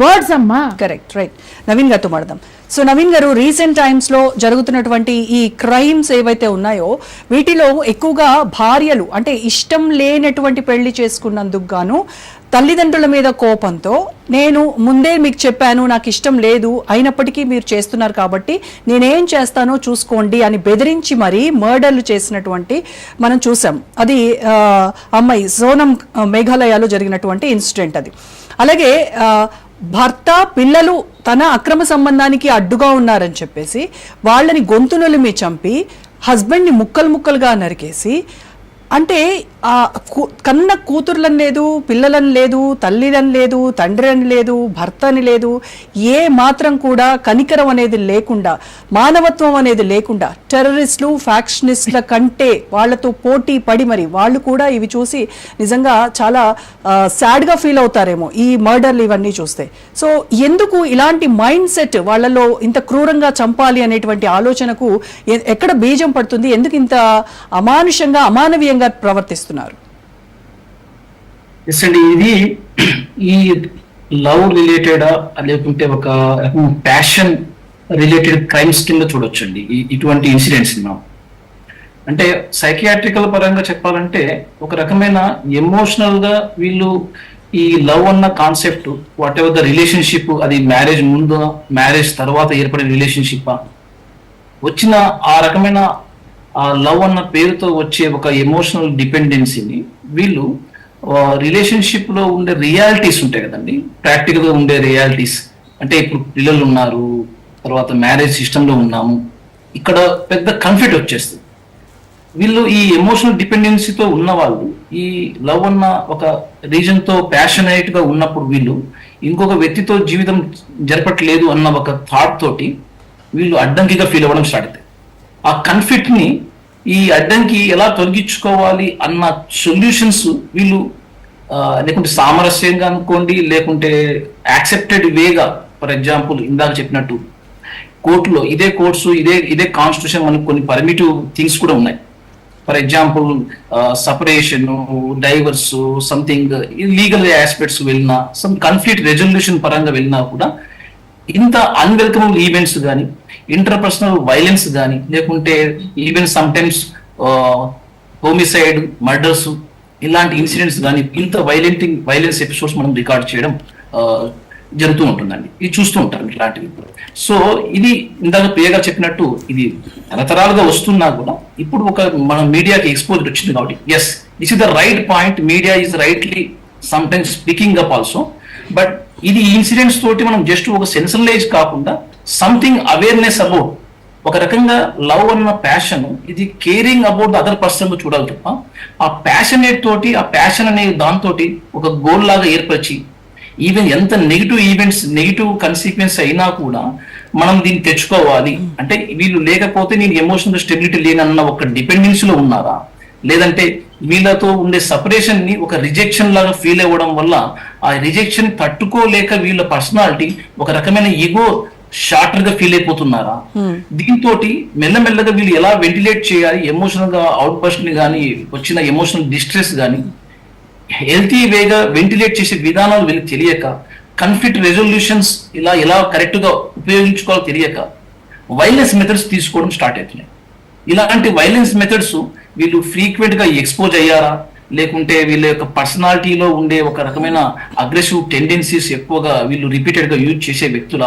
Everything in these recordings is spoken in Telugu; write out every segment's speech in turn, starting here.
వర్డ్స్ అమ్మా. కరెక్ట్ రైట్ నవీన్ గారితో మాడదాం సో నవీన్ గారు రీసెంట్ టైమ్స్లో జరుగుతున్నటువంటి ఈ క్రైమ్స్ ఏవైతే ఉన్నాయో వీటిలో ఎక్కువగా భార్యలు అంటే ఇష్టం లేనటువంటి పెళ్ళి చేసుకున్నందుకు గాను తల్లిదండ్రుల మీద కోపంతో నేను ముందే మీకు చెప్పాను నాకు ఇష్టం లేదు అయినప్పటికీ మీరు చేస్తున్నారు కాబట్టి నేనేం చేస్తానో చూసుకోండి అని బెదిరించి మరీ మర్డర్లు చేసినటువంటి మనం చూసాం. అది అమ్మాయి సోనం మేఘాలయాలో జరిగినటువంటి ఇన్సిడెంట్ అది. అలాగే భర్త పిల్లలు తన అక్రమ సంబంధానికి అడ్డుగా ఉన్నారని చెప్పేసి వాళ్ళని గొంతునలిమి చంపి హస్బెండ్ని ముక్కలు ముక్కలుగా నరికేసి అంటే ఆ కూ- కన్న కూతుర్లని లేదు పిల్లలని లేదు తల్లిదని లేదు తండ్రి అని లేదు భర్త అని లేదు ఏ మాత్రం కూడా కనికరం అనేది లేకుండా మానవత్వం అనేది లేకుండా టెర్రరిస్టులు ఫ్యాక్షనిస్టుల కంటే వాళ్ళతో పోటీ పడి మరి వాళ్ళు కూడా ఇవి చూసి నిజంగా చాలా సాడ్గా ఫీల్ అవుతారేమో ఈ మర్డర్లు ఇవన్నీ చూస్తే. సో ఎందుకు ఇలాంటి మైండ్ సెట్ వాళ్ళలో ఇంత క్రూరంగా చంపాలి అనేటువంటి ఆలోచనకు ఎక్కడ బీజం పడుతుంది? ఎందుకు ఇంత అమానుషంగా అమానవీయంగా ప్రవర్తిస్తున్నారు ఎస్ అండి. ఇది ఈ లవ్ రిలేటెడ్ లేకుంటే ఒక ప్యాషన్ రిలేటెడ్ క్రైమ్స్ కింద చూడొచ్చండి. ఇటువంటి ఇన్సిడెంట్స్ మనం. అంటే సైకియాట్రికల్ పరంగా చెప్పాలంటే ఒక రకమైన ఎమోషనల్గా వీళ్ళు ఈ లవ్ అన్న concept whatever the relationship అది మ్యారేజ్ ముందు మ్యారేజ్ తర్వాత ఏర్పడిన రిలేషన్షిప్ వచ్చిన ఆ రకమైన ఆ లవ్ అన్న పేరుతో వచ్చే ఒక ఎమోషనల్ డిపెండెన్సీని వీళ్ళు రిలేషన్షిప్లో ఉండే రియాలిటీస్ ఉంటాయి కదండి. ప్రాక్టికల్గా ఉండే రియాలిటీస్ అంటే ఇప్పుడు పిల్లలు ఉన్నారు తర్వాత మ్యారేజ్ సిస్టమ్లో ఉన్నాము. ఇక్కడ పెద్ద కన్ఫ్లిక్ట్ వచ్చేస్తుంది. వీళ్ళు ఈ ఎమోషనల్ డిపెండెన్సీతో ఉన్న వాళ్ళు ఈ లవ్ అన్న ఒక రీజన్తో ప్యాషనేట్గా ఉన్నప్పుడు వీళ్ళు ఇంకొక వ్యక్తితో జీవితం జరపట్లేదు అన్న ఒక థాట్ తోటి వీళ్ళు అడ్డంకిగా ఫీల్ అవ్వడం స్టార్ట్ అవుతాయి. ఆ కన్ఫ్లిక్ట్ని ఈ అడ్డంకి ఎలా తొలగించుకోవాలి అన్న సొల్యూషన్స్ వీళ్ళు లేకుంటే సామరస్యంగా అనుకోండి లేకుంటే యాక్సెప్టెడ్ వేగా ఫర్ ఎగ్జాంపుల్ ఇందాక చెప్పినట్టు కోర్టులో ఇదే కోర్సు ఇదే ఇదే కాన్స్టిట్యూషన్ మనకు కొన్ని పర్మిటివ్ థింగ్స్ కూడా ఉన్నాయి. For example separation divorce something legal aspects వెళ్ళినా సమ్ కన్ఫ్లిక్ట్ రెజల్యూషన్ పరంగా వెళ్ళినా కూడా ఇంత అన్వెల్కమబుల్ ఈవెంట్స్ కానీ ఇంటర్పర్సనల్ వైలెన్స్ కానీ లేకుంటే ఈవెన్ సమ్టైమ్స్ హోమిసైడ్ మర్డర్స్ ఇలాంటి ఇన్సిడెంట్స్ కానీ ఇంత వైలెంట్ వైలెన్స్ ఎపిసోడ్స్ మనం రికార్డ్ చేయడం జరుగుతూ ఉంటుందండి. ఇది చూస్తూ ఉంటాం ఇలాంటివి. సో ఇది ఇందాక ప్రియగా చెప్పినట్టు ఇది తరతరాలుగా వస్తున్నా కూడా ఇప్పుడు ఒక మన మీడియాకి ఎక్స్పోజ్ వచ్చింది కాబట్టి yes this is the right point media is rightly sometimes speaking up also but ఇది ఇన్సిడెంట్స్ తోటి మనం జస్ట్ ఒక సెన్సనలైజ్ కాకుండా సంథింగ్ అవేర్నెస్ అబౌట్ ఒక రకంగా లవ్ అన్న ప్యాషన్ ఇది కేరింగ్ అబౌట్ అదర్ పర్సన్ చూడాలి తప్ప ఆ ప్యాషనేట్ తోటి ఆ ప్యాషన్ అనే దాంతో ఒక గోల్ లాగా ఏర్పరిచి ఈవెన్ ఎంత నెగిటివ్ ఈవెంట్స్ నెగిటివ్ కన్సిక్వెన్స్ అయినా కూడా మనం దీన్ని తెచ్చుకోవాలి. అంటే వీళ్ళు లేకపోతే నేను ఎమోషనల్ స్టెబిలిటీ లేనన్న ఒక డిపెండెన్సీలో ఉన్నారా? లేదంటే వీళ్ళతో ఉండే సపరేషన్ని ఒక రిజెక్షన్ లాగా ఫీల్ అవ్వడం వల్ల ఆ రిజెక్షన్ తట్టుకోలేక వీళ్ళ పర్సనాలిటీ ఒక రకమైన ఈగో షార్టర్గా ఫీల్ అయిపోతున్నారా? దీంతో మెల్లమెల్లగా వీళ్ళు ఎలా వెంటిలేట్ చేయాలి? ఎమోషనల్గా అవుట్ బస్ట్ని కానీ వచ్చిన ఎమోషనల్ డిస్ట్రెస్ కానీ హెల్తీ వేగా వెంటిలేట్ చేసే విధానాలు వీళ్ళకి తెలియక కన్ఫ్లిక్ట్ రెజల్యూషన్స్ ఇలా ఎలా కరెక్ట్గా ఉపయోగించుకోవాలో తెలియక వైలెన్స్ మెథడ్స్ తీసుకోవడం స్టార్ట్ అవుతున్నాయి. ఇలాంటి వైలెన్స్ మెథడ్స్ వీళ్ళు ఫ్రీక్వెంట్గా ఎక్స్పోజ్ అయ్యారా? లేకుంటే వీళ్ళ యొక్క పర్సనాలిటీలో ఉండే ఒక రకమైన అగ్రెసివ్ టెండెన్సీస్ ఎక్కువగా వీళ్ళు రిపీటెడ్గా యూజ్ చేసే వ్యక్తుల?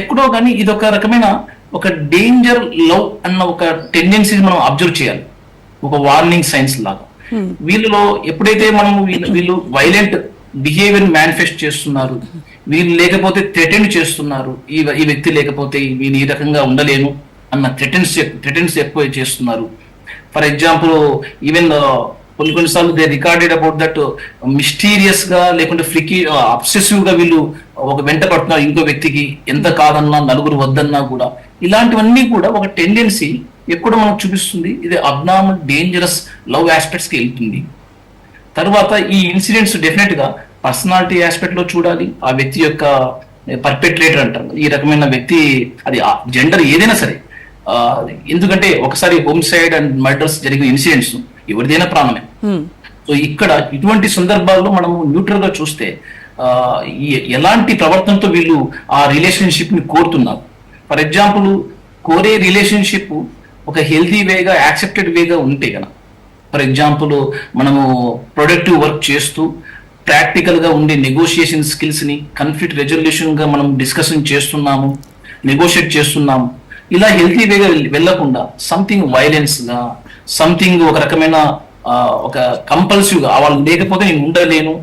ఎక్కడో కానీ ఇది ఒక రకమైన ఒక డేంజర్ లవ్ అన్న ఒక టెండెన్సీ మనం అబ్జర్వ్ చేయాలి. ఒక వార్నింగ్ సైన్స్ లాగా. వీళ్ళలో ఎప్పుడైతే మనం వీళ్ళు వైలెంట్ బిహేవియర్ మేనిఫెస్ట్ చేస్తున్నారు వీళ్ళు లేకపోతే థ్రెటెండ్ చేస్తున్నారు ఈ ఈ వ్యక్తి లేకపోతే వీళ్ళు ఈ రకంగా ఉండలేను అన్న థ్రెటెన్స్ థ్రెటెన్స్ ఎక్కువ చేస్తున్నారు. ఫర్ ఎగ్జాంపుల్ ఈవెన్ కొన్ని కొన్నిసార్లు దే రికార్డెడ్ అబౌట్ దట్ మిస్టీరియస్గా లేకుంటే ఫ్రికి అబ్సెసివ్గా వీళ్ళు uh, ఒక వెంట పడుతున్నారు ఇంకో వ్యక్తికి ఎంత కాదన్నా నలుగురు వద్దన్నా కూడా. ఇలాంటివన్నీ కూడా ఒక టెండెన్సీ ఎక్కడ మనకు చూపిస్తుంది. ఇది అబ్నార్మల్ డేంజరస్ లవ్ ఆస్పెక్ట్స్కి వెళ్తుంది. తర్వాత ఈ ఇన్సిడెంట్స్ డెఫినెట్గా పర్సనాలిటీ ఆస్పెక్ట్లో చూడాలి. ఆ వ్యక్తి యొక్క uh, పర్పెట్రేటర్ అంటారు. ఈ రకమైన వ్యక్తి అది జెండర్ ఏదైనా సరే ఎందుకంటే ఒకసారి హోమ్సైడ్ అండ్ మర్డర్స్ జరిగిన ఇన్సిడెంట్స్ ఎవరిదైనా ప్రాణమే హ్మ్. సో ఇక్కడ ఇటువంటి సందర్భాల్లో మనము న్యూట్రల్గా చూస్తే ఎలాంటి ప్రవర్తనతో వీళ్ళు ఆ రిలేషన్షిప్ని కోరుతున్నారు ఫర్ ఎగ్జాంపుల్ కోరే రిలేషన్షిప్ ఒక హెల్తీ వేగా యాక్సెప్టెడ్ వేగా ఉంటే గన ఫర్ ఎగ్జాంపుల్ మనము ప్రొడక్టివ్ వర్క్ చేస్తూ ప్రాక్టికల్గా ఉండే నెగోషియేషన్ స్కిల్స్ని కన్ఫ్లిక్ట్ రెజల్యూషన్గా మనం డిస్కషన్ చేస్తున్నాము నెగోషియేట్ చేస్తున్నాము ఇలా హెల్తీ వేగా వెళ్ళకుండా సంథింగ్ వైలెన్స్గా సంథింగ్ ఒక రకమైన ఒక కంపల్సివ్గా వాళ్ళు లేకపోతే నేను ఉండలేను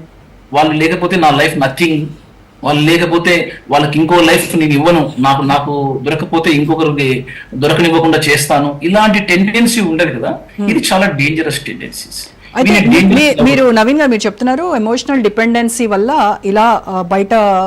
వాళ్ళు లేకపోతే నా లైఫ్ నథింగ్ వాళ్ళు లేకపోతే వాళ్ళకి ఇంకో లైఫ్ నేను ఇవ్వను నాకు నాకు దొరకపోతే ఇంకొకరికి దొరకనివ్వకుండా చేస్తాను. ఇలాంటి టెండెన్సీ ఉండదు కదా. ఇది చాలా డేంజరస్ టెండెన్సీస్ అయితే మీరు నవీన్ గారు మీరు చెప్తున్నారు ఎమోషనల్ డిపెండెన్సీ వల్ల ఇలా బయట